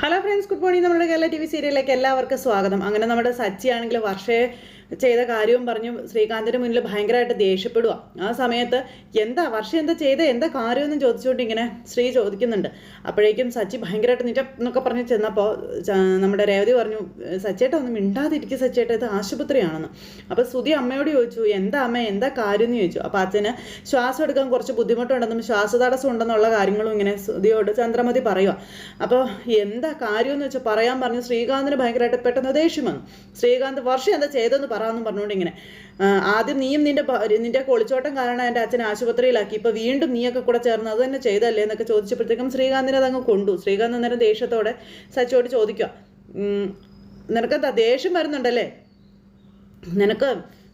Hello friends good morning നമ്മുടെ Kerala T V സീരിയലിലേക്ക് എല്ലാവർക്കും സ്വാഗതം. അങ്ങനെ നമ്മുടെ സച്ചി ആണെങ്കിൽ വർഷയെ ചെയ്ത കാര്യവും പറഞ്ഞു ശ്രീകാന്തിന്റെ മുന്നിൽ ഭയങ്കരമായിട്ട് ദേഷ്യപ്പെടുക ആ സമയത്ത് എന്താ വർഷം എന്താ ചെയ്ത? എന്താ കാര്യമെന്നും ചോദിച്ചുകൊണ്ട് ഇങ്ങനെ ശ്രീ ചോദിക്കുന്നുണ്ട്. അപ്പോഴേക്കും സച്ചി ഭയങ്കരമായിട്ട് നിറ്റ എന്നൊക്കെ പറഞ്ഞ് ചെന്നപ്പോൾ നമ്മുടെ രേവതി പറഞ്ഞു സച്ചേട്ട ഒന്ന് മിണ്ടാതിരിക്കും സച്ചേട്ട ഇത് ആശുപത്രിയാണെന്ന്. അപ്പോൾ സുധി അമ്മയോട് ചോദിച്ചു എന്താ അമ്മ എന്താ കാര്യം എന്ന് ചോദിച്ചു. അപ്പോൾ അച്ഛന് ശ്വാസം എടുക്കാൻ കുറച്ച് ബുദ്ധിമുട്ടുണ്ടെന്നും ശ്വാസതടസ്സം ഉണ്ടെന്നുള്ള കാര്യങ്ങളും ഇങ്ങനെ സുധിയോട് ചന്ദ്രമതി പറയുക അപ്പോൾ എന്താ കാര്യം എന്ന് വെച്ചാൽ പറയാൻ പറഞ്ഞു ശ്രീകാന്തിന് ഭയങ്കരമായിട്ട് പെട്ടെന്ന് ദേഷ്യം വന്നു. ശ്രീകാന്ത് വർഷം എന്താ ചെയ്തെന്ന് പറയാമെന്നും പറഞ്ഞുകൊണ്ട് ഇങ്ങനെ. ആദ്യം നീയും നിന്റെ നിന്റെ കൊളിച്ചോട്ടം കാരണം എന്റെ അച്ഛനെ ആശുപത്രിയിലാക്കി. ഇപ്പൊ വീണ്ടും നീയൊക്കെ കൂടെ ചേർന്ന് അത് തന്നെ ചെയ്തല്ലേ എന്നൊക്കെ ചോദിച്ചപ്പോഴത്തേക്കും ശ്രീകാന്തിനെ അതങ്ങ് കൊണ്ടു. ശ്രീകാന്ത് അന്നേരം ദേഷ്യത്തോടെ സച്ചിയോട് ചോദിക്കുക "ഉം, നിനക്കെന്താ ദേഷ്യം വരുന്നുണ്ടല്ലേ? നിനക്ക്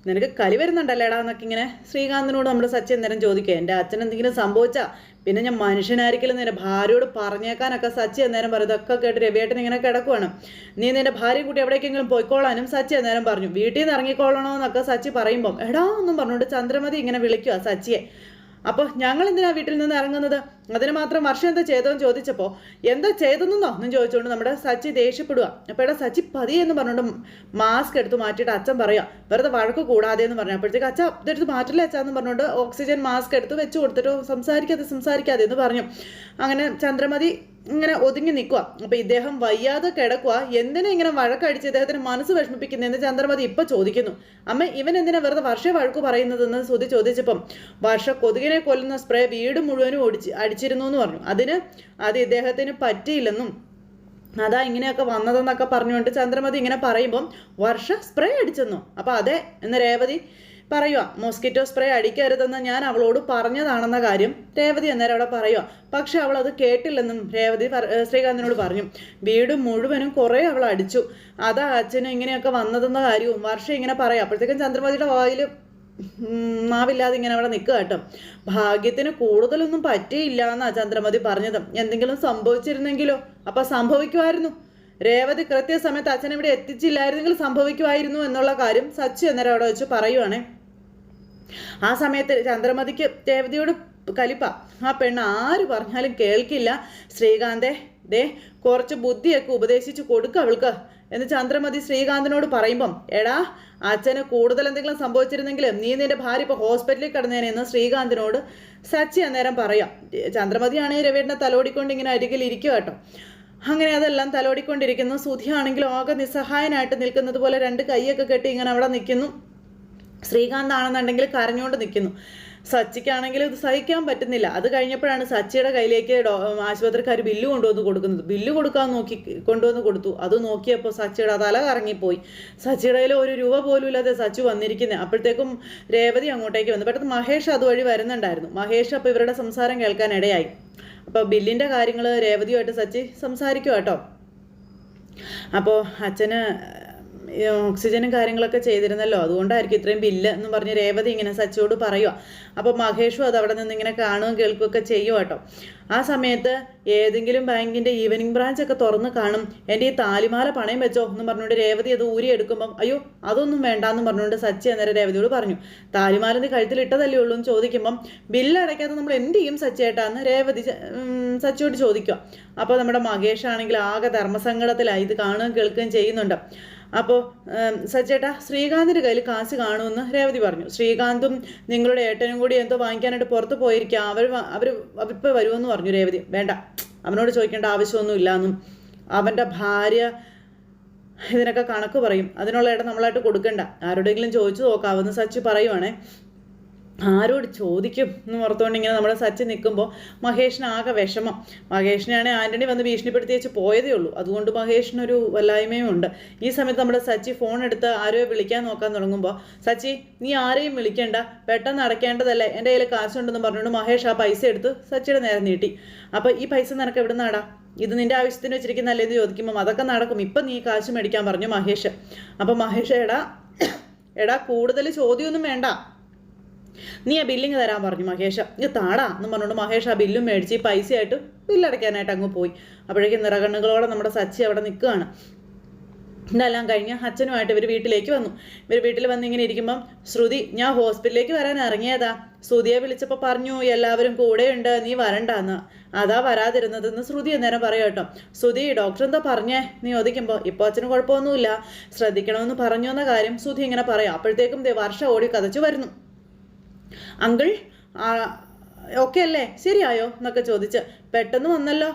നിനക്ക് കലി വരുന്നുണ്ടല്ലേടാ എന്നൊക്കെ ഇങ്ങനെ ശ്രീകാന്തിനോട് നമ്മുടെ സച്ചി നേരം ചോദിക്കുക എന്റെ അച്ഛൻ എന്തെങ്കിലും സംഭവിച്ചാ? പിന്നെ ഞാൻ മനുഷ്യനായിരിക്കലും നിന്റെ ഭാര്യയോട് പറഞ്ഞേക്കാനൊക്കെ സച്ചി അന്നേരം പറയും. ഇതൊക്കെ കേട്ട് രവിയേട്ടൻ ഇങ്ങനെ കിടക്കുവാണ്. നീ നിന്റെ ഭാര്യ കൂട്ടി എവിടേക്കെങ്കിലും പോയിക്കോളാനും സച്ചി അന്നേരം പറഞ്ഞു. വീട്ടിൽ നിന്ന് ഇറങ്ങിക്കോളണമെന്നൊക്കെ സച്ചി പറയുമ്പം എടാ ഒന്നും പറഞ്ഞുകൊണ്ട് ചന്ദ്രമതി ഇങ്ങനെ വിളിക്കുക സച്ചിയെ. അപ്പോൾ ഞങ്ങൾ എന്തിനാ വീട്ടിൽ നിന്ന് ഇറങ്ങുന്നത്? അതിന് മാത്രം വർഷം എന്താ ചെയ്തതെന്ന് ചോദിച്ചപ്പോൾ എന്താ ചെയ്തെന്നോ എന്നും ചോദിച്ചുകൊണ്ട് നമ്മുടെ സച്ചി ദേഷ്യപ്പെടുക അപ്പോൾ ഇവിടെ സച്ചി പതി എന്ന് പറഞ്ഞുകൊണ്ട് മാസ്ക് എടുത്ത് മാറ്റിയിട്ട് അച്ഛൻ പറയാം വെറുതെ വഴക്ക് കൂടാതെ എന്ന് പറഞ്ഞു. അപ്പോഴത്തേക്ക് അച്ഛ ഇതെടുത്ത് മാറ്റില്ല അച്ഛ എന്ന് പറഞ്ഞുകൊണ്ട് ഓക്സിജൻ മാസ്ക് എടുത്ത് വെച്ച് കൊടുത്തിട്ട് സംസാരിക്കാതെ സംസാരിക്കാതെ എന്ന് പറഞ്ഞു. അങ്ങനെ ചന്ദ്രമതി ഇങ്ങനെ ഒതുങ്ങി നിൽക്കുക അപ്പൊ ഇദ്ദേഹം വയ്യാതെ കിടക്കുക എന്തിനാ ഇങ്ങനെ വഴക്കടിച്ച് ഇദ്ദേഹത്തിന് മനസ്സ് വിഷമിപ്പിക്കുന്നതെന്ന് ചന്ദ്രമതി ഇപ്പൊ ചോദിക്കുന്നു. അമ്മ ഇവൻ എന്തിനാ വെറുതെ വർഷ വഴക്ക് പറയുന്നതെന്ന് ശ്രുതി ചോദിച്ചപ്പം വർഷ കൊതുകിനെ കൊല്ലുന്ന സ്പ്രേ വീട് മുഴുവനും ഒടിച്ച് അടിച്ചിരുന്നു എന്ന് പറഞ്ഞു. അതിന് അത് ഇദ്ദേഹത്തിന് പറ്റിയില്ലെന്നും അതാ ഇങ്ങനെയൊക്കെ വന്നതെന്നൊക്കെ പറഞ്ഞുകൊണ്ട് ചന്ദ്രമതി ഇങ്ങനെ പറയുമ്പം വർഷ സ്പ്രേ അടിച്ചെന്നു. അപ്പൊ അതെ എന്ന് രേവതി പറയുക മോസ്കിറ്റോ സ്പ്രേ അടിക്കരുതെന്ന് ഞാൻ അവളോട് പറഞ്ഞതാണെന്ന കാര്യം രേവതി അന്നേരം അവിടെ പറയുക പക്ഷെ അവൾ അത് കേട്ടില്ലെന്നും രേവതി ശ്രീകാന്തിനോട് പറഞ്ഞു. വീട് മുഴുവനും കുറേ അവൾ അടിച്ചു. അതാ അച്ഛനും ഇങ്ങനെയൊക്കെ വന്നതെന്ന കാര്യവും വർഷം ഇങ്ങനെ പറയാം. അപ്പോഴത്തേക്കും ചന്ദ്രമതിയുടെ വായിൽ മാവില്ലാതെ ഇങ്ങനെ അവിടെ നിൽക്കുക കേട്ടോ. ഭാഗ്യത്തിന് കൂടുതലൊന്നും പറ്റിയില്ല എന്നാ ചന്ദ്രമതി പറഞ്ഞത്. എന്തെങ്കിലും സംഭവിച്ചിരുന്നെങ്കിലോ? അപ്പൊ സംഭവിക്കുമായിരുന്നു. രേവതി കൃത്യസമയത്ത് അച്ഛൻ ഇവിടെ എത്തിച്ചില്ലായിരുന്നെങ്കിൽ സംഭവിക്കുമായിരുന്നു എന്നുള്ള കാര്യം സച്ചു എന്നേരം അവിടെ വെച്ച് പറയുവാണേ. ആ സമയത്ത് ചന്ദ്രമതിക്ക് രേവതിയോട് കലിപ്പ ആ പെണ്ണ് ആര് പറഞ്ഞാലും കേൾക്കില്ല. ശ്രീകാന്തെ ദേ കുറച്ച് ബുദ്ധിയൊക്കെ ഉപദേശിച്ചു കൊടുക്ക അവൾക്ക് എന്ന് ചന്ദ്രമതി ശ്രീകാന്തിനോട് പറയുമ്പം എടാ അച്ഛന് കൂടുതൽ എന്തെങ്കിലും സംഭവിച്ചിരുന്നെങ്കിൽ നീ നിന്റെ ഭാര്യ ഇപ്പോൾ ഹോസ്പിറ്റലിൽ കിടന്നേനെ എന്ന് ശ്രീകാന്തിനോട് സച്ചി അന്നേരം പറയാം. ചന്ദ്രമതിയാണെങ്കിൽ രവീടിനെ തലോടിക്കൊണ്ട് ഇങ്ങനെ അരികിൽ ഇരിക്കുക കേട്ടോ. അങ്ങനെ അതെല്ലാം തലോടിക്കൊണ്ടിരിക്കുന്നു. സുധിയാണെങ്കിലും ആകെ നിസ്സഹായനായിട്ട് നിൽക്കുന്നത് പോലെ രണ്ട് കൈയൊക്കെ കെട്ടി ഇങ്ങനെ അവിടെ നിൽക്കുന്നു. ശ്രീകാന്ത് ആണെന്നുണ്ടെങ്കിൽ കരഞ്ഞുകൊണ്ട് നിൽക്കുന്നു. സച്ചിക്കാണെങ്കിൽ ഇത് സഹിക്കാൻ പറ്റുന്നില്ല. അത് കഴിഞ്ഞപ്പോഴാണ് സച്ചിയുടെ കയ്യിലേക്ക് ആശുപത്രിക്കാർ ബില്ല് കൊണ്ടുവന്ന് കൊടുക്കുന്നത്. ബില്ല് കൊടുക്കാൻ നോക്കി കൊണ്ടുവന്ന് കൊടുത്തു. അത് നോക്കിയപ്പോൾ സച്ചിയുടെ തല കറങ്ങിപ്പോയി. സച്ചിയുടെ കയ്യിൽ ഒരു രൂപ പോലും ഇല്ലാതെ സച്ചു വന്നിരിക്കുന്നത് അപ്പോഴത്തേക്കും രേവതി അങ്ങോട്ടേക്ക് വന്നു. പെട്ടെന്ന് മഹേഷ് അതുവഴി വരുന്നുണ്ടായിരുന്നു. മഹേഷ് അപ്പോൾ ഇവരുടെ സംസാരം കേൾക്കാൻ ഇടയായി അപ്പോൾ ബില്ലിന്റെ കാര്യങ്ങൾ രേവതിയുമായിട്ട് സച്ചി സംസാരിക്കും കേട്ടോ. അപ്പോൾ അച്ഛന് ഓക്സിജനും കാര്യങ്ങളൊക്കെ ചെയ്തിരുന്നല്ലോ. അതുകൊണ്ടായിരിക്കും ഇത്രയും ബില്ല് എന്ന് പറഞ്ഞ് രേവതി ഇങ്ങനെ സച്ചിയോട് പറയുക അപ്പോൾ മഹേഷും അത് അവിടെ നിന്ന് ഇങ്ങനെ കാണുകയും കേൾക്കുകയൊക്കെ ചെയ്യും കേട്ടോ ആ സമയത്ത് ഏതെങ്കിലും ബാങ്കിന്റെ ഈവനിങ് ബ്രാഞ്ച് ഒക്കെ തുറന്ന് കാണും. എന്റെ ഈ താലിമാല പണയം വെച്ചോ എന്ന് പറഞ്ഞുകൊണ്ട് രേവതി അത് ഊരി എടുക്കുമ്പം അയ്യോ അതൊന്നും വേണ്ട എന്ന് പറഞ്ഞുകൊണ്ട് സച്ചി അന്നേരം രേവതിയോട് പറഞ്ഞു. താലിമാല നീ കഴുത്തിലിട്ടതല്ലേ ഉള്ളൂ എന്ന് ചോദിക്കുമ്പം ബില്ല് അടയ്ക്കാതെ നമ്മൾ എന്ത് ചെയ്യും സച്ചിയേട്ടാന്ന് രേവതി സച്ചിയോട് ചോദിക്കുക അപ്പോൾ നമ്മുടെ മഹേഷ് ആണെങ്കിൽ ആകെ ധർമ്മസങ്കടത്തിലായി ഇത് കാണുകയും കേൾക്കുകയും ചെയ്യുന്നുണ്ട്. അപ്പോൾ സച്ചേട്ടാ ശ്രീകാന്തിന്റെ കയ്യിൽ കാശ് കാണുമെന്ന് രേവതി പറഞ്ഞു. ശ്രീകാന്തും നിങ്ങളുടെ ഏട്ടനും കൂടി എന്തോ വാങ്ങിക്കാനായിട്ട് പുറത്ത് പോയിരിക്കാം. അവർ അവർ അവരിപ്പോൾ വരുമെന്ന് പറഞ്ഞു രേവതി. വേണ്ട അവനോട് ചോദിക്കേണ്ട ആവശ്യമൊന്നും ഇല്ലാന്നും അവന്റെ ഭാര്യ ഇതിനൊക്കെ കണക്ക് പറയും. അതിനുള്ള ഇടം നമ്മളായിട്ട് കൊടുക്കണ്ട. ആരോടെങ്കിലും ചോദിച്ചു നോക്കാവുന്ന സച്ചി പറയുവാണേ. ആരോട് ചോദിക്കും എന്ന് ഓർത്തുകൊണ്ട് ഇങ്ങനെ നമ്മുടെ സച്ചി നിൽക്കുമ്പോൾ മഹേഷിന് ആകെ വിഷമം. മഹേഷിനെയാണ് ആന്റണി വന്ന് ഭീഷണിപ്പെടുത്തി വെച്ച് പോയതേ ഉള്ളൂ. അതുകൊണ്ട് മഹേഷിനൊരു വല്ലായ്മയും ഉണ്ട്. ഈ സമയത്ത് നമ്മുടെ സച്ചി ഫോൺ എടുത്ത് ആരോ വിളിക്കാൻ നോക്കാൻ തുടങ്ങുമ്പോൾ സച്ചി നീ ആരെയും വിളിക്കേണ്ട. പെട്ടെന്ന് അടയ്ക്കേണ്ടതല്ലേ? എന്റെ കയ്യിൽ കാശുണ്ടെന്ന് പറഞ്ഞുകൊണ്ട് മഹേഷ് ആ പൈസ എടുത്ത് സച്ചിയുടെ നേരെ നീട്ടി. അപ്പോൾ ഈ പൈസ നിനക്ക് എവിടെ നിന്നാടാ ഇത് നിന്റെ ആവശ്യത്തിന് വെച്ചിരിക്കുന്നല്ലേ എന്ന് ചോദിക്കുമ്പോൾ അതൊക്കെ നടക്കും. ഇപ്പം നീ കാശ് മേടിക്കാൻ പറഞ്ഞു മഹേഷ്. അപ്പോൾ മഹേഷ് എടാ എടാ കൂടുതൽ ചോദ്യമൊന്നും വേണ്ട. നീ ആ ബില്ലിങ് തരാൻ പറഞ്ഞു മഹേഷ. ഇത് താടാ എന്ന് പറഞ്ഞുകൊണ്ട് മഹേഷ് ആ ബില്ലും മേടിച്ച് പൈസയായിട്ട് ബില്ലടയ്ക്കാനായിട്ട് അങ്ങ് പോയി. അപ്പോഴേക്കും നിറകണ്ണുകളോടെ നമ്മുടെ സച്ചി അവിടെ നിൽക്കുകയാണ്. ഇതെല്ലാം കഴിഞ്ഞ് അച്ഛനുമായിട്ട് ഇവർ വീട്ടിലേക്ക് വന്നു. ഇവർ വീട്ടിൽ വന്ന് ഇങ്ങനെ ഇരിക്കുമ്പം ശ്രുതി ഞാൻ ഹോസ്പിറ്റലിലേക്ക് വരാൻ ഇറങ്ങിയതാ. ശ്രുതിയെ വിളിച്ചപ്പോൾ പറഞ്ഞു എല്ലാവരും കൂടെയുണ്ട് നീ വരണ്ടാന്ന്. അതാ വരാതിരുന്നതെന്ന് ശ്രുതി അന്നേരം പറയാം കേട്ടോ. ശ്രുതി ഡോക്ടർ എന്താ പറഞ്ഞേ? നീ ഒതിക്കുമ്പോൾ ഇപ്പോൾ അച്ഛന് കുഴപ്പമൊന്നുമില്ല. ശ്രദ്ധിക്കണമെന്ന് പറഞ്ഞു എന്ന കാര്യം ശ്രുതി ഇങ്ങനെ പറയാം. അപ്പോഴത്തേക്കും വർഷം ഓടി കഥച്ചു വരുന്നു. അങ്കിൾ ഓക്കെ അല്ലേ? ശരിയായോ? എന്നൊക്കെ ചോദിച്ച്. പെട്ടെന്ന് വന്നല്ലോ.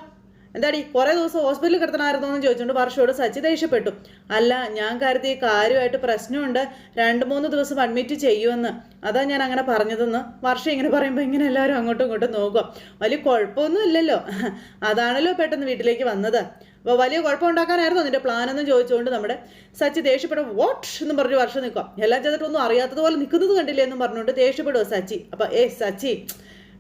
എന്താടി കുറേ ദിവസം ഹോസ്പിറ്റലിൽ കിടത്തണമായിരുന്നു എന്ന് ചോദിച്ചുകൊണ്ട് വർഷയോട് സച്ചി ദേഷ്യപ്പെട്ടു. അല്ല ഞാൻ കരുതി കാര്യമായിട്ട് പ്രശ്നമുണ്ട്. രണ്ട് മൂന്ന് ദിവസം അഡ്മിറ്റ് ചെയ്യുമെന്ന്. അതാ ഞാൻ അങ്ങനെ പറഞ്ഞതെന്ന്. വർഷം ഇങ്ങനെ പറയുമ്പോൾ ഇങ്ങനെ എല്ലാവരും അങ്ങോട്ടും ഇങ്ങോട്ടും നോക്കുക. വലിയ കുഴപ്പമൊന്നും ഇല്ലല്ലോ. അതാണല്ലോ പെട്ടെന്ന് വീട്ടിലേക്ക് വന്നത്. അപ്പോൾ വലിയ കുഴപ്പമുണ്ടാക്കാനായിരുന്നു നിന്റെ പ്ലാൻ എന്ന് ചോദിച്ചുകൊണ്ട് നമ്മുടെ സച്ചി ദേഷ്യപ്പെടും വാട്ട് എന്ന് പറഞ്ഞ് വർഷം നിൽക്കാം എല്ലാം ചെയ്തിട്ടൊന്നും അറിയാത്തതുപോലെ നിൽക്കുന്നത് കണ്ടില്ലേ എന്ന് പറഞ്ഞുകൊണ്ട് ദേഷ്യപ്പെടുക സച്ചി. അപ്പോൾ ഏ സച്ചി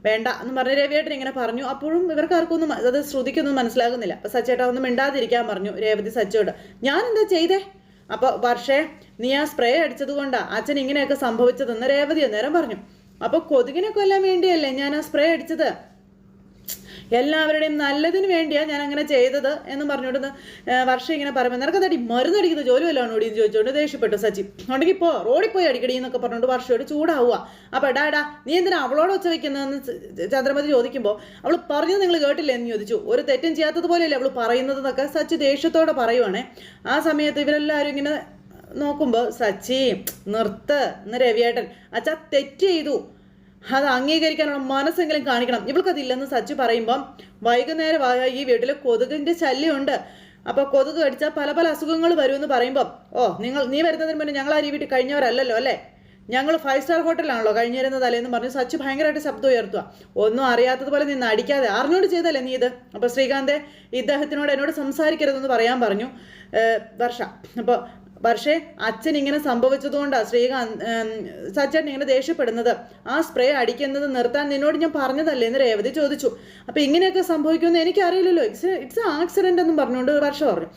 വേണ്ട എന്ന് പറഞ്ഞ് രവിയേട്ടൻ ഇങ്ങനെ പറഞ്ഞു. അപ്പോഴും ഇവർക്ക് ആർക്കൊന്നും അത് ശ്രുതിക്കൊന്നും മനസ്സിലാകുന്നില്ല. അപ്പോൾ സച്ചേട്ടാ ഒന്നും മിണ്ടാതിരിക്കാൻ പറഞ്ഞു രേവതി സച്ചോട് ഞാൻ എന്താ ചെയ്തേ? അപ്പോൾ വർഷേ നീ ആ സ്പ്രേ അടിച്ചത് കൊണ്ടാണ് അച്ഛൻ ഇങ്ങനെയൊക്കെ സംഭവിച്ചതെന്ന് രേവതി അന്നേരം പറഞ്ഞു. അപ്പോൾ കൊതുകിനെ കൊല്ലാൻ വേണ്ടിയല്ലേ ഞാൻ ആ സ്പ്രേ അടിച്ചത്? എല്ലാവരുടെയും നല്ലതിന് വേണ്ടിയാണ് ഞാൻ അങ്ങനെ ചെയ്തത് എന്ന് പറഞ്ഞുകൊണ്ട് വർഷം ഇങ്ങനെ പറയുമ്പോൾ നിനക്ക് തടി മരുന്നടിക്കുന്ന ജോലി വല്ലതാണ് ഓടി എന്ന് ചോദിച്ചുകൊണ്ട് ദേഷ്യപ്പെട്ടു സച്ചി ഉണ്ടെങ്കിൽ ഇപ്പോൾ റോഡിൽ പോയി അടിക്കടി എന്നൊക്കെ പറഞ്ഞുകൊണ്ട് വർഷയോട് ചൂടാവുക. അപ്പോൾ എടാ നീ എന്തിനാ അവളോട് ഒച്ച വെക്കുന്നതെന്ന് ചന്ദ്രമതി ചോദിക്കുമ്പോൾ അവൾ പറഞ്ഞത് നിങ്ങൾ കേട്ടില്ല എന്ന് ചോദിച്ചു. ഒരു തെറ്റും ചെയ്യാത്തതുപോലെയല്ലേ അവൾ പറയുന്നത് എന്നൊക്കെ സച്ചി ദേഷ്യത്തോടെ പറയുവാണേ. ആ സമയത്ത് ഇവരെല്ലാവരും ഇങ്ങനെ നോക്കുമ്പോൾ സച്ചി നിർത്ത് എന്ന് രവിയേട്ടൻ. അച്ഛാ തെറ്റ് ചെയ്തു. അത് അംഗീകരിക്കാനുള്ള മനസ്സെങ്കിലും കാണിക്കണം. ഇവൾക്കതില്ലെന്ന് സച്ചു പറയുമ്പം വൈകുന്നേരമായ ഈ വീട്ടിൽ കൊതുകിന്റെ ശല്യമുണ്ട്. അപ്പോൾ കൊതുക് കടിച്ചാൽ പല പല അസുഖങ്ങൾ വരുമെന്ന് പറയുമ്പം ഓ നിങ്ങൾ നീ വരുന്നതിന് മുന്നേ ഞങ്ങൾ ആ വീട്ടിൽ കഴിഞ്ഞവരല്ലല്ലോ അല്ലേ? ഞങ്ങൾ ഫൈവ് സ്റ്റാർ ഹോട്ടലാണല്ലോ കഴിഞ്ഞിരുന്നത് അല്ലേന്ന് പറഞ്ഞ് സച്ച് ഭയങ്കരമായിട്ട് ശബ്ദം ഉയർത്തുക ഒന്നും അറിയാത്തതുപോലെ നിന്ന് അടിക്കാതെ അറിഞ്ഞുകൊണ്ട് ചെയ്തല്ലേ നീ ഇത്? അപ്പോൾ ശ്രീകാന്തെ ഇദ്ദേഹത്തിനോട് എന്നോട് സംസാരിക്കരുതെന്ന് പറയാൻ പറഞ്ഞു. വർഷ അപ്പോൾ പക്ഷേ അച്ഛൻ ഇങ്ങനെ സംഭവിച്ചതുകൊണ്ടാണ് ശ്രീകാന്ത് സച്ചേട്ടൻ ഇങ്ങനെ ദേഷ്യപ്പെടുന്നത്. ആ സ്പ്രേ അടിക്കുന്നത് നിർത്താൻ നിന്നോട് ഞാൻ പറഞ്ഞതല്ലേ എന്ന് രേവതി ചോദിച്ചു. അപ്പം ഇങ്ങനെയൊക്കെ സംഭവിക്കുമെന്ന് എനിക്കറിയില്ലല്ലോ. ഇറ്റ്സ് ഇറ്റ്സ് ആക്സിഡന്റ് എന്നും പറഞ്ഞുകൊണ്ട് വർഷ പറഞ്ഞു.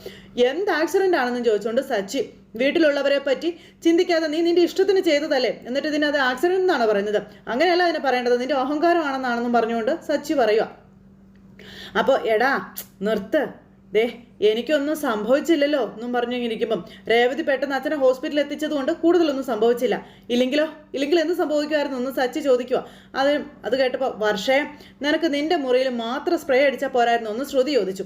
എന്ത് ആക്സിഡന്റ് ആണെന്നും ചോദിച്ചുകൊണ്ട് സച്ചി വീട്ടിലുള്ളവരെ പറ്റി ചിന്തിക്കാതെ നീ നിന്റെ ഇഷ്ടത്തിന് ചെയ്തതല്ലേ? എന്നിട്ട് ഇതിനത് ആക്സിഡന്റ് എന്നാണ് പറയുന്നത്? അങ്ങനെയല്ല അതിനെ പറയേണ്ടത്. നിന്റെ അഹങ്കാരമാണെന്നാണെന്നും പറഞ്ഞുകൊണ്ട് സച്ചി പറയുക അപ്പോൾ എടാ നിർത്ത്. ദേ എനിക്കൊന്നും സംഭവിച്ചില്ലല്ലോ എന്നും പറഞ്ഞു ഇരിക്കുമ്പം രേവതി പെട്ടെന്ന് അച്ഛനെ ഹോസ്പിറ്റലിൽ എത്തിച്ചതുകൊണ്ട് കൂടുതലൊന്നും സംഭവിച്ചില്ല. ഇല്ലെങ്കിലോ? ഇല്ലെങ്കിൽ എന്ത് സംഭവിക്കുമായിരുന്നു? ഒന്ന് സച്ചി ചോദിക്കുക അത് അത് കേട്ടപ്പോൾ വർഷേ നിനക്ക് നിന്റെ മുറിയിൽ മാത്രം സ്പ്രേ അടിച്ചാൽ പോരായിരുന്നു ഒന്ന് ശ്രുതി ചോദിച്ചു.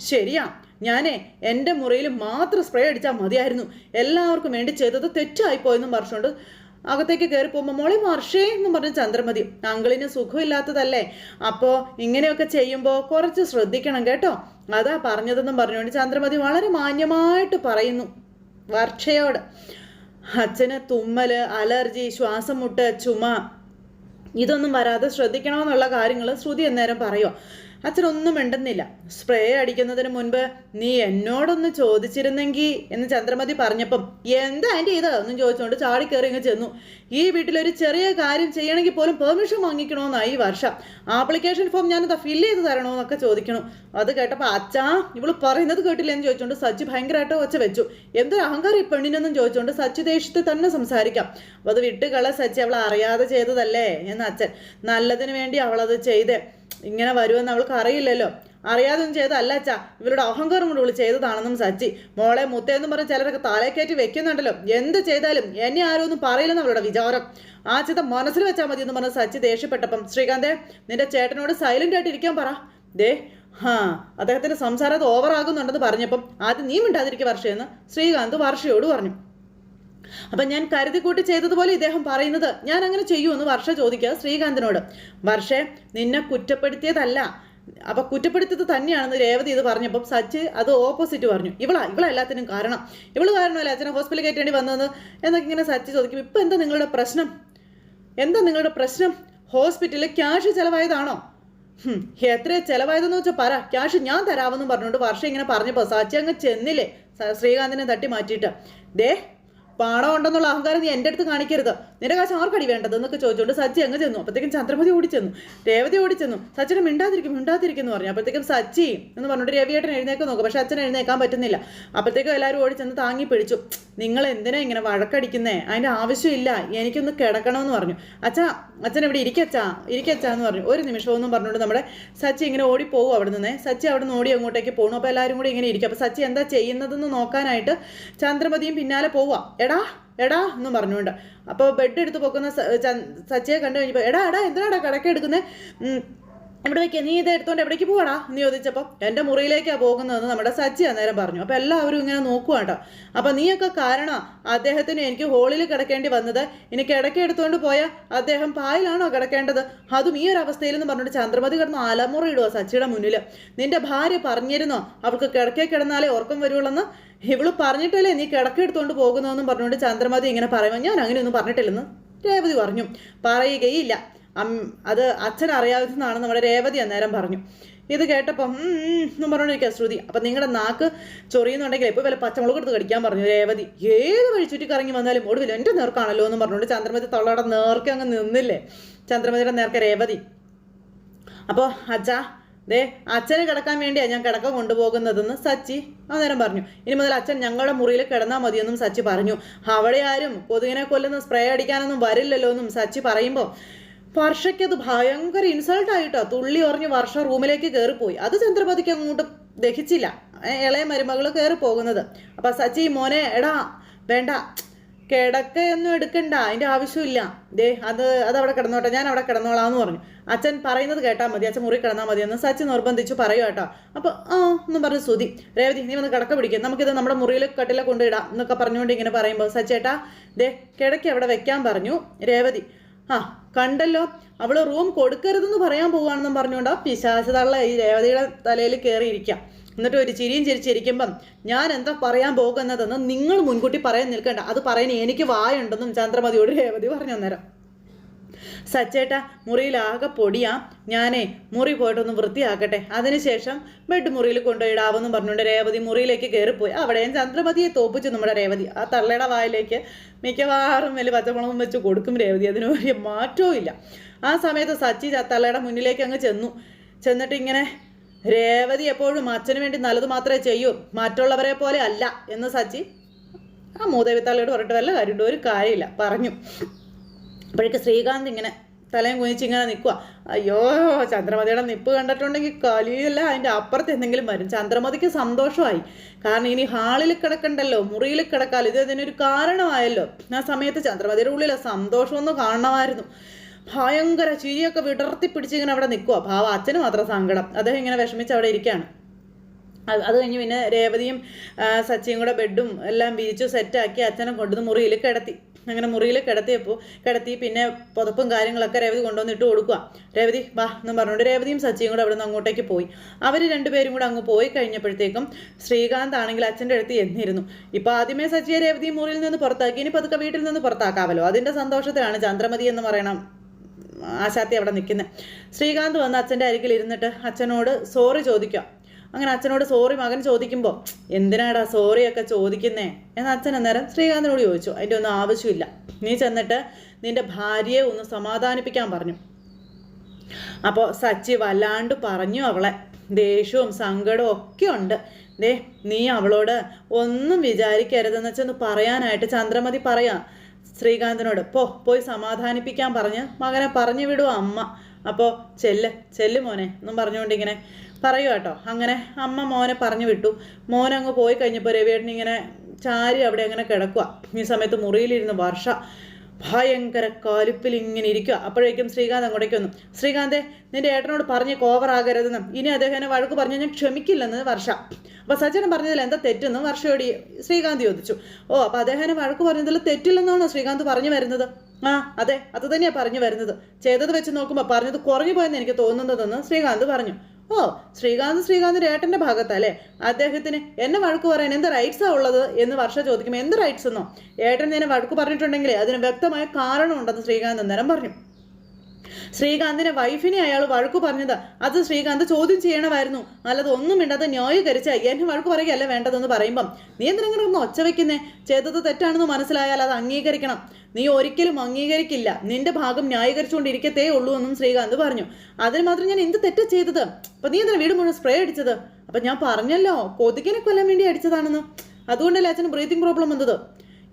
ശരിയാ. ഞാനേ എന്റെ മുറിയിൽ മാത്രം സ്പ്രേ അടിച്ചാൽ മതിയായിരുന്നു. എല്ലാവർക്കും വേണ്ടി ചെയ്തത് തെറ്റായിപ്പോയെന്നും പറഞ്ഞുകൊണ്ട് അകത്തേക്ക് കയറി പോകുമ്പോൾ മോളെ വർഷേ എന്ന് പറഞ്ഞ് ചന്ദ്രമതി അങ്കിളിന് സുഖമില്ലാത്തതല്ലേ? അപ്പോൾ ഇങ്ങനെയൊക്കെ ചെയ്യുമ്പോൾ കുറച്ച് ശ്രദ്ധിക്കണം കേട്ടോ. അതാ പറഞ്ഞതെന്നും പറഞ്ഞുകൊണ്ട് ചന്ദ്രമതി വളരെ മാന്യമായിട്ട് പറയുന്നു വർഷയോട്. അച്ഛന് തുമ്മൽ അലർജി ശ്വാസം മുട്ട് ചുമ ഇതൊന്നും വരാതെ ശ്രദ്ധിക്കണമെന്നുള്ള കാര്യങ്ങൾ ശ്രുതി അന്നേരം പറയുമോ അച്ഛനൊന്നും മിണ്ടുന്നില്ല. സ്പ്രേ അടിക്കുന്നതിന് മുൻപ് നീ എന്നോടൊന്ന് ചോദിച്ചിരുന്നെങ്കിൽ എന്ന് ചന്ദ്രമതി പറഞ്ഞപ്പം എന്താ ആന്റി ഇത്? ഒന്നും ചോദിച്ചുകൊണ്ട് ചാടിക്കയറി ഇങ്ങ് ചെന്നു. ഈ വീട്ടിലൊരു ചെറിയ കാര്യം ചെയ്യണമെങ്കിൽ പോലും പെർമിഷൻ വാങ്ങിക്കണമെന്നാണ് ഈ വർഷം. ആപ്ലിക്കേഷൻ ഫോം ഞാനത് ഫില്ല് ചെയ്ത് തരണമെന്നൊക്കെ ചോദിക്കണം. അത് കേട്ടപ്പോൾ അച്ഛാ ഇവൾ പറയുന്നത് കേട്ടില്ല? എന്ന് ചോദിച്ചുകൊണ്ട് സച്ചി ഭയങ്കരമായിട്ട് ഒച്ച വെച്ചു. എന്തൊരു അഹങ്കാരം ഈ പെണ്ണിനെന്നും ചോദിച്ചുകൊണ്ട് സച്ചി ദേഷ്യത്തിൽ തന്നെ സംസാരിക്കാം. അപ്പോൾ അത് വിട്ടുകള സച്ചി അവൾ അറിയാതെ ചെയ്തതല്ലേ? എന്ന് അച്ഛൻ. നല്ലതിന് വേണ്ടി അവളത് ചെയ്തേ. ഇങ്ങനെ വരുമെന്ന് അവൾക്ക് അറിയില്ലല്ലോ. അറിയാതൊന്നും ചെയ്തതല്ല അച്ഛാ. ഇവരുടെ അഹങ്കാരം കൊണ്ട് വിളി ചെയ്തതാണെന്നും സച്ചി. മോളെ മുത്തേന്നും പറഞ്ഞ് ചിലരൊക്കെ തലക്കയറ്റി വെക്കുന്നുണ്ടല്ലോ. എന്ത് ചെയ്താലും എന്നെ ആരും ഒന്നും പറയില്ലെന്ന് അവളുടെ വിചാരം. ആ ചിത മനസ്സിൽ വെച്ചാൽ മതി എന്ന് പറഞ്ഞ് സച്ചി ദേഷ്യപ്പെട്ടപ്പം ശ്രീകാന്തെ നിന്റെ ചേട്ടനോട് സൈലന്റ് ആയിട്ട് ഇരിക്കാൻ പറ. ദേ ഹാ അദ്ദേഹത്തിന്റെ സംസാരം അത് ഓവറാകുന്നുണ്ടെന്ന് പറഞ്ഞപ്പം ആദ്യം നീ മിണ്ടാതിരിക്കുക വർഷയെന്ന് ശ്രീകാന്ത് വർഷയോട് പറഞ്ഞു. അപ്പം ഞാൻ കരുതിക്കൂട്ടി ചെയ്തതുപോലെ ഇദ്ദേഹം പറയുന്നത് ഞാൻ അങ്ങനെ ചെയ്യുമെന്ന് വർഷ ചോദിക്കുക ശ്രീകാന്തിനോട്. വർഷേ നിന്നെ കുറ്റപ്പെടുത്തിയതല്ല. അപ്പൊ കുറ്റപ്പെടുത്തിയത് തന്നെയാണെന്ന് രേവതി ഇത് പറഞ്ഞപ്പം സച്ച് അത് ഓപ്പോസിറ്റ് പറഞ്ഞു. ഇവളാ ഇവളാ എല്ലാത്തിനും കാരണം. ഇവൾ കാരണമല്ല അച്ഛനെ ഹോസ്പിറ്റലിൽ കയറ്റേണ്ടി വന്നതെന്ന്? എന്നൊക്കെ ഇങ്ങനെ സച്ച് ചോദിക്കും. ഇപ്പൊ എന്താ നിങ്ങളുടെ പ്രശ്നം? എന്താ നിങ്ങളുടെ പ്രശ്നം? ഹോസ്പിറ്റലിൽ ക്യാഷ് ചിലവായതാണോ? എത്ര ചിലവായതെന്ന് വെച്ചാൽ പറ. ക്യാഷ് ഞാൻ തരാമെന്നും പറഞ്ഞുകൊണ്ട് വർഷം ഇങ്ങനെ പറഞ്ഞപ്പോൾ സച്ചി അങ്ങ് ചെന്നില്ലേ? ശ്രീകാന്തിനെ തട്ടി മാറ്റിയിട്ട്. ദേ പണം ഉണ്ടെന്നുള്ള അഹങ്കാരം നീ എന്റെ അടുത്ത് കാണിക്കരുത്. നിന്റെ കാശ് ആർക്കടി വേണ്ടത് എന്നൊക്കെ ചോദിച്ചുകൊണ്ട് സച്ചി അങ്ങ് ചെന്നു. അപ്പോഴത്തേക്കും ചന്ദ്രമതി ഓടിച്ചെന്നു രേവതി ഓടിച്ചെന്നു സച്ചിനെ മിണ്ടാതിരിക്കും മിണ്ടാതിരിക്കും എന്ന് പറഞ്ഞു. അപ്പോഴത്തേക്കും സച്ചി എന്ന് പറഞ്ഞിട്ട് രവിയേട്ടൻ എഴുന്നേക്കാൻ നോക്കും. പക്ഷെ അച്ഛൻ എഴുന്നേക്കാൻ പറ്റുന്നില്ല. അപ്പോഴത്തേക്കും എല്ലാവരും ഓടിച്ചെന്ന് താങ്ങി പിടിച്ചു. നിങ്ങൾ എന്തിനാ ഇങ്ങനെ വഴക്കടിക്കുന്നേ? അതിന്റെ ആവശ്യമില്ല. എനിക്കൊന്ന് കിടക്കണമെന്ന് പറഞ്ഞു. അച്ഛാ അച്ഛൻ ഇവിടെ ഇരിക്കച്ചാ ഇരിക്കച്ചാ എന്ന് പറഞ്ഞു. ഒരു നിമിഷം ഒന്നും പറഞ്ഞുകൊണ്ട് നമ്മുടെ സച്ചി ഇങ്ങനെ ഓടിപ്പോകും അവിടെ നിന്ന്. സച്ചി അവിടെ നിന്ന് ഓടി അങ്ങോട്ടേക്ക് പോകണം അപ്പോൾ എല്ലാവരും കൂടി ഇങ്ങനെ ഇരിക്കും. അപ്പോൾ സച്ചി എന്താ ചെയ്യുന്നതെന്ന് നോക്കാനായിട്ട് ചന്ദ്രമതിയും പിന്നാലെ പോവുക എടാ എടാ എന്നും പറഞ്ഞുകൊണ്ട്. അപ്പോൾ ബെഡ് എടുത്ത് പൊക്കുന്ന സച്ചയെ കണ്ടു കഴിഞ്ഞപ്പോൾ എടാ എടാ എന്തിനാടാ കിടക്കെടുക്കുന്നത് ഇവിടെ വെക്കുക നീ ഇത് എടുത്തോണ്ട് എവിടേക്ക് പോവാടാ? എന്ന് ചോദിച്ചപ്പോൾ എന്റെ മുറിയിലേക്കാ പോകുന്നതെന്ന് നമ്മുടെ സജ്ജി അന്നേരം പറഞ്ഞു. അപ്പോൾ എല്ലാവരും ഇങ്ങനെ നോക്കുക കേട്ടോ അപ്പോൾ നീയൊക്കെ കാരണം അദ്ദേഹത്തിന് എനിക്ക് ഹോളിൽ കിടക്കേണ്ടി വന്നത്. ഇനി കിടക്ക എടുത്തുകൊണ്ട് പോയാൽ അദ്ദേഹം പായിലാണോ കിടക്കേണ്ടത്? അതും ഈ ഒരു അവസ്ഥയിൽ എന്ന് പറഞ്ഞിട്ട് ചന്ദ്രമതി കിടന്ന് അലമുറ ഇടുക സച്ചിയുടെ മുന്നിൽ നിന്റെ ഭാര്യ പറഞ്ഞിരുന്നോ അവൾക്ക് കിടക്കേ കിടന്നാലേ ഉറക്കം വരുവുള്ളെന്ന്? ഇവൾ പറഞ്ഞിട്ടല്ലേ നീ കിടക്ക എടുത്തുകൊണ്ട് പോകുന്നതെന്നും പറഞ്ഞുകൊണ്ട് ചന്ദ്രമതി ഇങ്ങനെ പറയുമ്പോൾ ഞാൻ അങ്ങനെയൊന്നും പറഞ്ഞിട്ടില്ലെന്ന്? രേവതി പറഞ്ഞു. പറയുകയില്ല. അത് അച്ഛൻ അറിയാവുന്നതാണ് നമ്മുടെ രേവതി അന്നേരം പറഞ്ഞു. ഇത് കേട്ടപ്പം എന്നും പറഞ്ഞോണ്ടിരിക്കുക ശ്രുതി. അപ്പം നിങ്ങളുടെ നാക്ക് ചൊറിയുന്നുണ്ടെങ്കിൽ ഇപ്പോൾ വല്ല പച്ചമുളക് എടുത്ത് കടിക്കാൻ പറഞ്ഞു രേവതി. ഏത് വഴി ചുറ്റി കറങ്ങി വന്നാലും ഒടുവിൽ എന്റെ നേർക്കാണല്ലോ എന്ന് പറഞ്ഞുകൊണ്ട് ചന്ദ്രമതി തള്ളയുടെ നേർക്ക് അങ്ങ് നിന്നില്ലേ? ചന്ദ്രമതിയുടെ നേർക്ക് രേവതി. അപ്പോൾ അച്ഛാ ദേ അച്ഛന് കിടക്കാൻ വേണ്ടിയാണ് ഞാൻ കിടക്ക കൊണ്ടുപോകുന്നതെന്ന് സച്ചി അന്നേരം പറഞ്ഞു. ഇനി മുതൽ അച്ഛൻ ഞങ്ങളുടെ മുറിയിൽ കിടന്നാൽ മതിയെന്നും സച്ചി പറഞ്ഞു. അവിടെ ആരും കൊതുകിനെ കൊല്ലുന്ന സ്പ്രേ അടിക്കാനൊന്നും വരില്ലല്ലോ എന്നും സച്ചി പറയുമ്പോൾ വർഷയ്ക്ക് അത് ഭയങ്കര ഇൻസൾട്ട് ആയിട്ടോ? തുള്ളി ഉറഞ്ഞ് വർഷ റൂമിലേക്ക് കയറിപ്പോയി അത് ചന്ദ്രപതിക്ക് അങ്ങോട്ട് ദഹിച്ചില്ല. ഇളയ മരുമകൾ കയറി പോകുന്നത്. അപ്പൊ സച്ചി മോനെ എടാ വേണ്ട. കിടക്കയൊന്നും എടുക്കണ്ട. അതിന്റെ ആവശ്യമില്ല. ദേ അത് അത് അവിടെ കിടന്നോട്ടെ. ഞാൻ അവിടെ കിടന്നോളാം എന്ന് പറഞ്ഞു. അച്ഛൻ പറയുന്നത് കേട്ടാൽ മതി. അച്ഛൻ മുറി കിടന്നാൽ മതി എന്ന് സച്ചി നിർബന്ധിച്ചു പറയൂ കേട്ടോ. അപ്പൊ ആ എന്നും പറഞ്ഞു സുതി രേവതി നീ വന്ന് കിടക്ക പിടിക്കും. നമുക്കിത് നമ്മുടെ മുറിയിൽ കട്ടിലെ കൊണ്ടിടാം എന്നൊക്കെ പറഞ്ഞുകൊണ്ട് ഇങ്ങനെ പറയുമ്പോൾ സച്ചേട്ടാ ദേ കിടക്കി അവിടെ വെക്കാൻ പറഞ്ഞു. രേവതി ആ കണ്ടല്ലോ. അവൾ റൂം കൊടുക്കരുതെന്ന് പറയാൻ പോവുകയാണെന്നും പറഞ്ഞുകൊണ്ട് ആ പിശാചതള്ള ഈ രേവതിയുടെ തലയിൽ കയറിയിരിക്കാം. എന്നിട്ട് ഒരു ചിരിയും ചിരിച്ചിരിക്കുമ്പം ഞാൻ എന്താ പറയാൻ പോകുന്നതെന്ന് നിങ്ങൾ മുൻകൂട്ടി പറയാൻ നിൽക്കേണ്ട. അത് പറയാൻ എനിക്ക് വായുണ്ടെന്നും ചന്ദ്രമതിയോട് രേവതി പറഞ്ഞു അന്നേരം. സച്ചേട്ട മുറിയിലാകെ പൊടിയാ. ഞാനേ മുറി പോയിട്ടൊന്ന് വൃത്തിയാക്കട്ടെ. അതിനുശേഷം ബെഡ് മുറിയിൽ കൊണ്ടുപോയിടാവെന്നും പറഞ്ഞുകൊണ്ട് രേവതി മുറിയിലേക്ക് കയറിപ്പോയി. അവിടെയും ചന്ദ്രമതിയെ തോപ്പിച്ചു നമ്മുടെ രേവതി. ആ തള്ളയുടെ വായിലേക്ക് മിക്കവാറും വലിയ പച്ചമുളകും വെച്ച് കൊടുക്കും രേവതി. അതിന് വലിയ മാറ്റവും ഇല്ല. ആ സമയത്ത് സച്ചി തള്ളയുടെ മുന്നിലേക്ക് അങ്ങ് ചെന്നു. ചെന്നിട്ട് ഇങ്ങനെ രേവതി എപ്പോഴും അച്ഛന് വേണ്ടി നല്ലത് മാത്രമേ ചെയ്യൂ. മറ്റുള്ളവരെ പോലെ അല്ല. എന്ന് സച്ചി ആ മൂദേവി തള്ളയോട് പറഞ്ഞിട്ട് വല്ല കാര്യമുണ്ട്? ഒരു കാര്യമില്ല. പറഞ്ഞു. അപ്പോഴേക്ക് ശ്രീകാന്ത് ഇങ്ങനെ തലയും കുനിച്ച് ഇങ്ങനെ നിൽക്കുക അയ്യോ ചന്ദ്രമതിയുടെ നിപ്പ് കണ്ടിട്ടുണ്ടെങ്കിൽ കലിയല്ല അതിന്റെ അപ്പുറത്ത് എന്തെങ്കിലും വരും. ചന്ദ്രമതിക്ക് സന്തോഷമായി. കാരണം ഇനി ഹാളിൽ കിടക്കണ്ടല്ലോ മുറിയിൽ കിടക്കാലോ ഇത് അതിനൊരു കാരണമായല്ലോ. ആ സമയത്ത് ചന്ദ്രമതിയുടെ ഉള്ളിലെ സന്തോഷമൊന്നും കാണണമായിരുന്നു. ഭയങ്കര ചിരിയൊക്കെ വിടർത്തി പിടിച്ച് ഇങ്ങനെ അവിടെ നിൽക്കുക ഭാവ അച്ഛന് മാത്രം സങ്കടം. അദ്ദേഹം ഇങ്ങനെ വിഷമിച്ച് അവിടെ ഇരിക്കുകയാണ്. അത് കഴിഞ്ഞ് പിന്നെ രേവതിയും സച്ചിയും കൂടെ ബെഡും എല്ലാം വിരിച്ചു സെറ്റാക്കി അച്ഛനെ കൊണ്ടുവന്ന് മുറിയിൽ കിടത്തി. അങ്ങനെ മുറിയിൽ കിടത്തിയപ്പോൾ കിടത്തി പിന്നെ പുതപ്പും കാര്യങ്ങളൊക്കെ രേവതി കൊണ്ടുവന്ന് ഇട്ട് കൊടുക്കുക രേവതി വാ എന്നും പറഞ്ഞുകൊണ്ട് രേവതിയും സച്ചിയും കൂടെ അവിടെ നിന്ന് അങ്ങോട്ടേക്ക് പോയി. അവർ രണ്ടുപേരും കൂടെ അങ്ങ് പോയി കഴിഞ്ഞപ്പോഴത്തേക്കും ശ്രീകാന്ത് ആണെങ്കിൽ അച്ഛന്റെ അടുത്ത് എന്നിരുന്നു ഇപ്പോൾ ആദ്യമേ സച്ചിയെ രേവതിയും മുറിയിൽ നിന്ന് പുറത്താക്കി ഇനി പതുക്കെ വീട്ടിൽ നിന്ന് പുറത്താക്കാമല്ലോ. അതിന്റെ സന്തോഷത്തിലാണ് ചന്ദ്രമതി എന്ന് പറയണം ആശാത്തി അവിടെ നിൽക്കുന്നത് ശ്രീകാന്ത് വന്ന് അച്ഛന്റെ അരികിൽ ഇരുന്നിട്ട് അച്ഛനോട് സോറി ചോദിക്കുക അങ്ങനെ അച്ഛനോട് സോറി മകൻ ചോദിക്കുമ്പോൾ എന്തിനാടാ സോറിയൊക്കെ ചോദിക്കുന്നേ? എന്ന് അച്ഛൻ അന്നേരം ശ്രീകാന്തിനോട് ചോദിച്ചു. അതിന്റെ ഒന്നും ആവശ്യമില്ല. നീ ചെന്നിട്ട് നിന്റെ ഭാര്യയെ ഒന്ന് സമാധാനിപ്പിക്കാൻ പറഞ്ഞു. അപ്പോൾ സച്ചി വല്ലാണ്ട് പറഞ്ഞു അവളെ. ദേഷ്യവും സങ്കടവും ഒക്കെ ഉണ്ട്. ദേ നീ അവളോട് ഒന്നും വിചാരിക്കരുതെന്ന് വെച്ചൊന്ന് പറയാനായിട്ട് ചന്ദ്രമതി പറയാ. ശ്രീകാന്തിനോട് പോ പോയി സമാധാനിപ്പിക്കാൻ പറഞ്ഞ് മകനെ പറഞ്ഞു വിടുവോ അമ്മ. അപ്പോൾ ചെല്ല് ചെല്ല് മോനെ എന്നും പറഞ്ഞുകൊണ്ട് പറയൂ കേട്ടോ. അങ്ങനെ അമ്മ മോനെ പറഞ്ഞു വിട്ടു. മോൻ അങ്ങ് പോയി കഴിഞ്ഞപ്പോൾ രവിയേട്ടൻ ഇങ്ങനെ ചാരി അവിടെ അങ്ങനെ കിടക്കുക ഈ സമയത്ത് മുറിയിലിരുന്ന് വർഷ ഭയങ്കര കാലിപ്പിൽ ഇങ്ങനെ ഇരിക്കുക അപ്പോഴേക്കും ശ്രീകാന്ത് അങ്ങോട്ടേക്ക് വന്നു. ശ്രീകാന്തെ നിന്റെ ഏട്ടനോട് പറഞ്ഞ് കോവറാകരുതെന്ന് ഇനി അദ്ദേഹം എന്നെ വഴക്ക് പറഞ്ഞു ഞാൻ ക്ഷമിക്കില്ലെന്ന് വർഷ. അപ്പോൾ സജ്ജനം പറഞ്ഞതിൽ എന്താ തെറ്റെന്ന് വർഷയോട് ശ്രീകാന്ത് ചോദിച്ചു. ഓ അപ്പോൾ അദ്ദേഹം വഴക്ക് പറഞ്ഞതിൽ തെറ്റില്ലെന്നാണോ ശ്രീകാന്ത് പറഞ്ഞു വരുന്നത്? ആ അതെ അത് തന്നെയാണ് പറഞ്ഞു വരുന്നത്. ചെയ്തത് വെച്ച് നോക്കുമ്പോൾ പറഞ്ഞത് കുറഞ്ഞു പോയെന്ന് എനിക്ക് തോന്നുന്നതെന്ന് ശ്രീകാന്ത് പറഞ്ഞു. ഓ ശ്രീകാന്ത് ശ്രീകാന്തിന്റെ ഏട്ടന്റെ ഭാഗത്തല്ലേ? അദ്ദേഹത്തിന് എന്നെ വഴക്ക് പറയാൻ എന്ത് റൈറ്റ്സാ ഉള്ളത് എന്ന് വർഷ ചോദിക്കുമ്പോൾ എന്ത് റൈറ്റ്സ് എന്നോ? ഏട്ടൻ നിന്നെ വഴക്ക് പറഞ്ഞിട്ടുണ്ടെങ്കിൽ അതിന് വ്യക്തമായ കാരണമുണ്ടെന്ന് ശ്രീകാന്ത് അന്നേരം പറഞ്ഞു. ശ്രീകാന്തിന്റെ വൈഫിനെ അയാൾ വഴക്കു പറഞ്ഞത്. അത് ശ്രീകാന്ത് ചോദ്യം ചെയ്യണമായിരുന്നു. അല്ലാതെ ഒന്നും മിണ്ടാതെ ന്യായീകരിച്ച എന്നെ വഴക്കു പറയുകയല്ല വേണ്ടതെന്ന് പറയുമ്പം നീ എന്തിനെങ്കിലും ഒന്ന് ഒച്ച വെക്കുന്നേ? ചെയ്തത് തെറ്റാണെന്ന് മനസ്സിലായാൽ അത് അംഗീകരിക്കണം. നീ ഒരിക്കലും അംഗീകരിക്കില്ല. നിന്റെ ഭാഗം ന്യായീകരിച്ചുകൊണ്ടിരിക്കത്തേ ഉള്ളൂ എന്നും ശ്രീകാന്ത് പറഞ്ഞു. അതിന് മാത്രം ഞാൻ എന്ത് തെറ്റാ ചെയ്തത്? അപ്പൊ നീ എന്തിനാ വീട് മുഴുവൻ സ്പ്രേ അടിച്ചത്? അപ്പൊ ഞാൻ പറഞ്ഞല്ലോ കൊതുകിനെ കൊല്ലാൻ വേണ്ടി അടിച്ചതാണെന്ന്. അതുകൊണ്ടല്ലേ അച്ഛന് ബ്രീതിങ് പ്രോബ്ലം വന്നത്?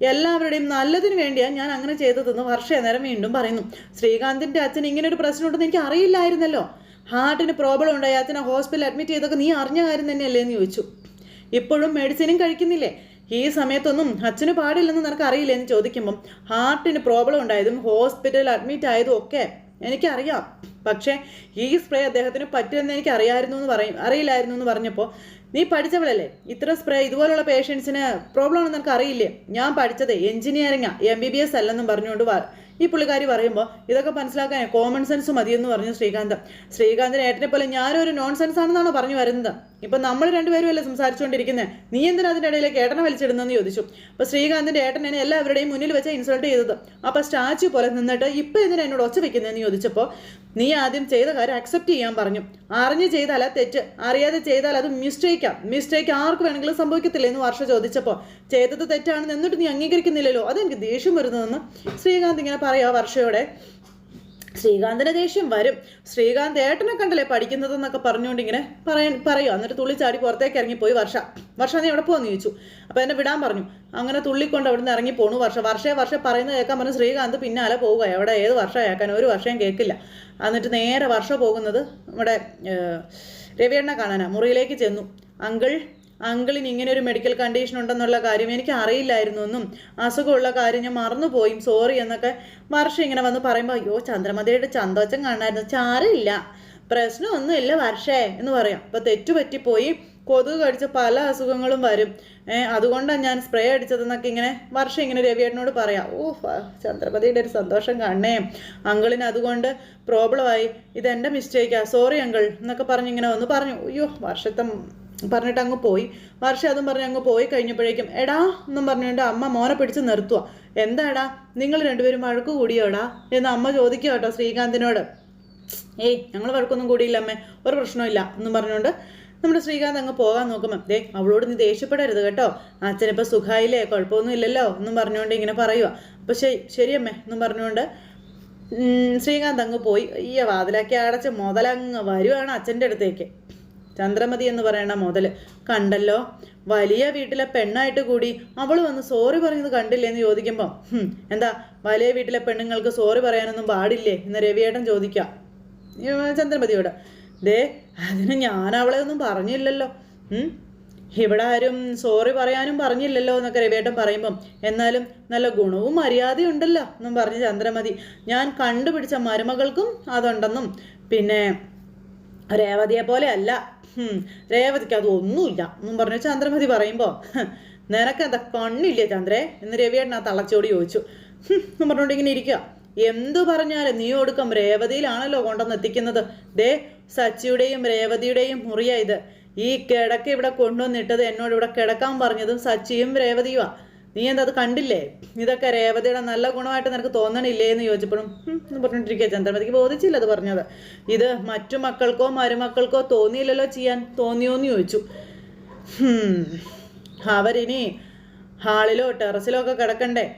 എല്ലാവരുടെയും നല്ലതിന് വേണ്ടിയാണ് ഞാൻ അങ്ങനെ ചെയ്തതെന്ന് വർഷ നേരം വീണ്ടും പറയുന്നു. ശ്രീകാന്തിന്റെ അച്ഛൻ ഇങ്ങനെ ഒരു പ്രശ്നമുണ്ടെന്ന് എനിക്ക് അറിയില്ലായിരുന്നല്ലോ. ഹാർട്ടിന് പ്രോബ്ലം ഉണ്ടായി അച്ഛനെ ഹോസ്പിറ്റലിൽ അഡ്മിറ്റ് ചെയ്തൊക്കെ നീ അറിഞ്ഞ കാര്യം തന്നെയല്ലേ എന്ന് ചോദിച്ചു. ഇപ്പോഴും മെഡിസിനും കഴിക്കുന്നില്ലേ? ഈ സമയത്തൊന്നും അച്ഛന് പാടില്ലെന്ന് നിനക്ക് അറിയില്ല എന്ന് ചോദിക്കുമ്പം ഹാർട്ടിന് പ്രോബ്ലം ഉണ്ടായതും ഹോസ്പിറ്റലിൽ അഡ്മിറ്റ് ആയതും ഒക്കെ എനിക്കറിയാം. പക്ഷേ ഈ സ്പ്രേ അദ്ദേഹത്തിന് പറ്റുമെന്ന് എനിക്ക് അറിയായിരുന്നു എന്ന് പറയും അറിയില്ലായിരുന്നു എന്ന് പറഞ്ഞപ്പോൾ നീ പഠിച്ചവളല്ലേ? ഇത്ര സ്പ്രേ ഇതുപോലുള്ള പേഷ്യൻസിന് പ്രോബ്ലം ഉണ്ടെന്ന് നിനക്ക് അറിയില്ലേ? ഞാൻ പഠിച്ചത് എഞ്ചിനീയറിംഗാ എം ബി ബി എസ് അല്ലെന്നും പറഞ്ഞുകൊണ്ട് ഈ പുള്ളിക്കാരി പറയുമ്പോൾ ഇതൊക്കെ മനസ്സിലാക്കാൻ കോമൺ സെൻസ് മതിയെന്ന് പറഞ്ഞു ശ്രീകാന്ത്. ശ്രീകാന്തിന് ഏട്ടനെ പോലെ ഞാനൊരു നോൺ സെൻസ് ആണെന്നാണോ പറഞ്ഞു വരുന്നത്? ഇപ്പൊ നമ്മൾ രണ്ടുപേരും അല്ലേ സംസാരിച്ചുകൊണ്ടിരിക്കുന്നത് നീ എന്തിനാ അതിന്റെ ഇടയിലേക്ക് ഏട്ടനെ വലിച്ചിടുന്നതെന്ന് ചോദിച്ചു. അപ്പോൾ ശ്രീകാന്തിന്റെ ഏട്ടനെ എല്ലാവരുടെയും മുന്നിൽ വെച്ച് ഇൻസൾട്ട് ചെയ്തത്. അപ്പോൾ സ്റ്റാച്ചു പോലെ നിന്നിട്ട് ഇപ്പൊ എന്തിനാ എന്നോട് ഒച്ച വെക്കുന്നതെന്ന് ചോദിച്ചപ്പോൾ നീ ആദ്യം ചെയ്ത കാര്യം അക്സെപ്റ്റ് ചെയ്യാൻ പറഞ്ഞു. അറിഞ്ഞ് ചെയ്താൽ തെറ്റ്. അറിയാതെ ചെയ്താൽ അത് മിസ്റ്റേക്കാം മിസ്റ്റേക്ക് ആർക്ക് വേണമെങ്കിലും സംഭവിക്കത്തില്ല എന്ന് വർഷ ചോദിച്ചപ്പോൾ ചെയ്തത് തെറ്റാണെന്ന് എന്നിട്ട് നീ അംഗീകരിക്കുന്നില്ലല്ലോ. അതെനിക്ക് ദേഷ്യം വരുന്നതെന്ന് ശ്രീകാന്ത് ഇങ്ങനെ പറയാ വർഷയോടെ. ശ്രീകാന്തിന് ദേഷ്യം വരും. ശ്രീകാന്ത് ഏട്ടനെ കണ്ടല്ലേ പഠിക്കുന്നതെന്നൊക്കെ പറഞ്ഞുകൊണ്ട് ഇങ്ങനെ പറയാൻ പറയും. എന്നിട്ട് തുള്ളി ചാടി പുറത്തേക്ക് ഇറങ്ങിപ്പോയി വർഷ. വർഷ നീ എവിടെ പോകുന്നു ചോദിച്ചു. അപ്പോൾ എന്നെ വിടാൻ പറഞ്ഞു. അങ്ങനെ തുള്ളിക്കൊണ്ട് അവിടെ നിന്ന് ഇറങ്ങി പോണു വർഷ. വർഷേ വർഷ പറയുന്നത് കേൾക്കാൻ പറഞ്ഞു ശ്രീകാന്ത് പിന്നാലെ പോവുക. എവിടെ ഏത് വർഷം കേൾക്കാൻ? ഒരു വർഷം കേൾക്കില്ല. എന്നിട്ട് നേരെ വർഷ പോകുന്നത് നമ്മുടെ രവിയണ്ണ കാണാനാ. മുറിയിലേക്ക് ചെന്നു. അങ്കിൾ അങ്കിളിന് ഇങ്ങനെ ഒരു മെഡിക്കൽ കണ്ടീഷൻ ഉണ്ടെന്നുള്ള കാര്യം എനിക്ക് അറിയില്ലായിരുന്നു എന്നും അസുഖമുള്ള കാര്യം ഞാൻ മറന്നുപോയും സോറി എന്നൊക്കെ വർഷം ഇങ്ങനെ വന്ന് പറയുമ്പോൾ അയ്യോ ചന്ദ്രമതിയുടെ ചന്തോച്ചം കാണായിരുന്നു ചാറില്ല പ്രശ്നമൊന്നുമില്ല വർഷേ എന്ന് പറയാം. അപ്പോൾ തെറ്റുപറ്റിപ്പോയി കൊതുക് കടിച്ച പല അസുഖങ്ങളും വരും. അതുകൊണ്ടാണ് ഞാൻ സ്പ്രേ അടിച്ചതെന്നൊക്കെ ഇങ്ങനെ വർഷം ഇങ്ങനെ രവിയേട്ടനോട് പറയാം. ഓ ചന്ദ്രപതിയുടെ ഒരു സന്തോഷം കാണണേ അങ്കിളിന് അതുകൊണ്ട് പ്രോബ്ലമായി ഇതെന്റെ മിസ്റ്റേക്കാ സോറി അങ്കിൾ എന്നൊക്കെ പറഞ്ഞ് ഇങ്ങനെ ഒന്ന് പറഞ്ഞു. അയ്യോ വർഷത്തെ പറഞ്ഞിട്ട് അങ്ങ് പോയി. വർഷം അതും പറഞ്ഞ് അങ്ങ് പോയി കഴിഞ്ഞപ്പോഴേക്കും എടാ എന്നും പറഞ്ഞുകൊണ്ട് അമ്മ മോനെ പിടിച്ച് നിർത്തുക എന്താടാ? നിങ്ങൾ രണ്ടുപേരും വഴക്ക് കൂടിയോടാ? എന്ന് അമ്മ ചോദിക്കുക കേട്ടോ ശ്രീകാന്തിനോട്. ഏയ് ഞങ്ങൾ വഴക്കൊന്നും കൂടിയില്ല അമ്മേ ഒരു പ്രശ്നമില്ല എന്നും പറഞ്ഞുകൊണ്ട് നമ്മുടെ ശ്രീകാന്ത് അങ്ങ് പോകാൻ നോക്കുമ്പോൾ ദേ അവളോട് നീ ദേഷ്യപ്പെടരുത് കേട്ടോ. അച്ഛനിപ്പോൾ സുഖമായില്ലേ കുഴപ്പമൊന്നും ഇല്ലല്ലോ എന്നും പറഞ്ഞുകൊണ്ട് ഇങ്ങനെ പറയുക അപ്പോൾ ശരി ശരിയമ്മേ എന്നും പറഞ്ഞുകൊണ്ട് ശ്രീകാന്ത് അങ്ങ് പോയി. ഈ വാതിലാക്കി അടച്ച് മുതലങ്ങ് വരുവാണ് അച്ഛന്റെ അടുത്തേക്ക്. ചന്ദ്രമതി എന്ന് പറയണ മുതൽ കണ്ടല്ലോ. വലിയ വീട്ടിലെ പെണ്ണായിട്ട് കൂടി അവൾ വന്ന് സോറി പറയുന്നത് കണ്ടില്ലേ എന്ന് ചോദിക്കുമ്പോൾ എന്താ വലിയ വീട്ടിലെ പെണ്ണുങ്ങൾക്ക് സോറി പറയാനൊന്നും പാടില്ലേ? എന്ന് രവിയേട്ടൻ ചോദിക്കാം. ചന്ദ്രമതിയോട് ദേ അതിന് ഞാൻ അവളെ ഒന്നും പറഞ്ഞില്ലല്ലോ? ഇവിടെ ആരും സോറി പറയാനും പറഞ്ഞില്ലല്ലോ എന്നൊക്കെ രവിയേട്ടൻ പറയുമ്പം എന്നാലും നല്ല ഗുണവും മര്യാദയും ഉണ്ടല്ലോ എന്നും പറഞ്ഞ് ചന്ദ്രമതി ഞാൻ കണ്ടുപിടിച്ച മരുമകൾക്കും അതുണ്ടെന്നും. പിന്നെ രേവതിയെ പോലെ അല്ല. രേവതിക്ക് അത് ഒന്നുമില്ല. എന്നും പറഞ്ഞു ചന്ദ്രമതി പറയുമ്പോൾ നിനക്കെന്താ കണ്ണില്ലേ ചന്ദ്രേ? എന്ന് രവിയേട്ടൻ ആ തളച്ചോട് ചോദിച്ചു. എന്നും പറഞ്ഞുകൊണ്ട് ഇങ്ങനെ ഇരിക്കുക എന്തു പറഞ്ഞാലും നീ ഒടുക്കം രേവതിയിലാണല്ലോ കൊണ്ടുവന്ന് എത്തിക്കുന്നത്. ദേ സച്ചിയുടെയും രേവതിയുടെയും മുറിയാ ഇത്. ഈ കിടക്ക ഇവിടെ കൊണ്ടുവന്നിട്ടത് എന്നോട് ഇവിടെ കിടക്കാൻ പറഞ്ഞതും സച്ചിയും രേവതിയുമാ നീ എന്താ അത് കണ്ടില്ലേ? ഇതൊക്കെ രേവതിയുടെ നല്ല ഗുണമായിട്ട് നിനക്ക് തോന്നണില്ലേ എന്ന് ചോദിച്ചപ്പോഴും എന്ന് പറഞ്ഞിട്ടിരിക്കുക ചന്ദ്രമതിക്ക് ബോധിച്ചില്ല അത് പറഞ്ഞത്. ഇത് മറ്റു മക്കൾക്കോ മരുമക്കൾക്കോ തോന്നിയില്ലല്ലോ ചെയ്യാൻ? തോന്നിയോ എന്ന് ചോദിച്ചു. "ഹും, അവരിനി ഹാളിലോ ടെറസിലോ ഒക്കെ കിടക്കണ്ടേ?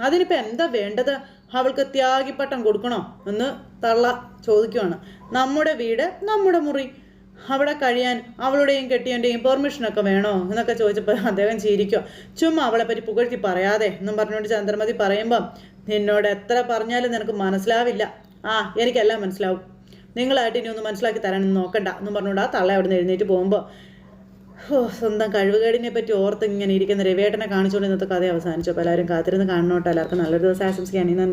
അതിനിപ്പോൾ എന്താ വേണ്ടത്? അവൾക്ക് ത്യാഗിപ്പട്ടം കൊടുക്കണോ? എന്ന് തള്ള ചോദിക്കുവാണ്. നമ്മുടെ വീട് നമ്മുടെ മുറി. അവിടെ കഴിയാൻ അവളുടെയും കെട്ടിയന്റെയും പെർമിഷനൊക്കെ വേണോ എന്നൊക്കെ ചോദിച്ചപ്പോൾ അദ്ദേഹം ചിരിക്കോ. ചുമ്മാ അവളെപ്പറ്റി പറ്റി പുകഴ്ത്തി പറയാതെ എന്നും പറഞ്ഞുകൊണ്ട് ചന്ദ്രമതി പറയുമ്പം നിന്നോട് എത്ര പറഞ്ഞാലും നിനക്ക് മനസ്സിലാവില്ല. ആ എനിക്കെല്ലാം മനസ്സിലാവും. നിങ്ങളായിട്ട് ഇനി ഒന്ന് മനസ്സിലാക്കി തരാനൊന്നും നോക്കണ്ട എന്നും പറഞ്ഞുകൊണ്ട് ആ തള്ള അവിടെ നിന്ന് എഴുന്നേറ്റ് പോകുമ്പോൾ ഓ സ്വന്തം കഴിവുകേടിനെ പറ്റി ഓർത്ത് ഇങ്ങനെ ഇരിക്കുന്ന രവേട്ടനെ കാണിച്ചുകൊണ്ട് ഇന്നത്തെ കഥ അവസാനിച്ചു. അപ്പോൾ എല്ലാവരും കാത്തിരുന്ന് കാണണോട്ടോ. എല്ലാവർക്കും നല്ലൊരു ദിവസം ആശംസിക്കാൻ ഇന്ന്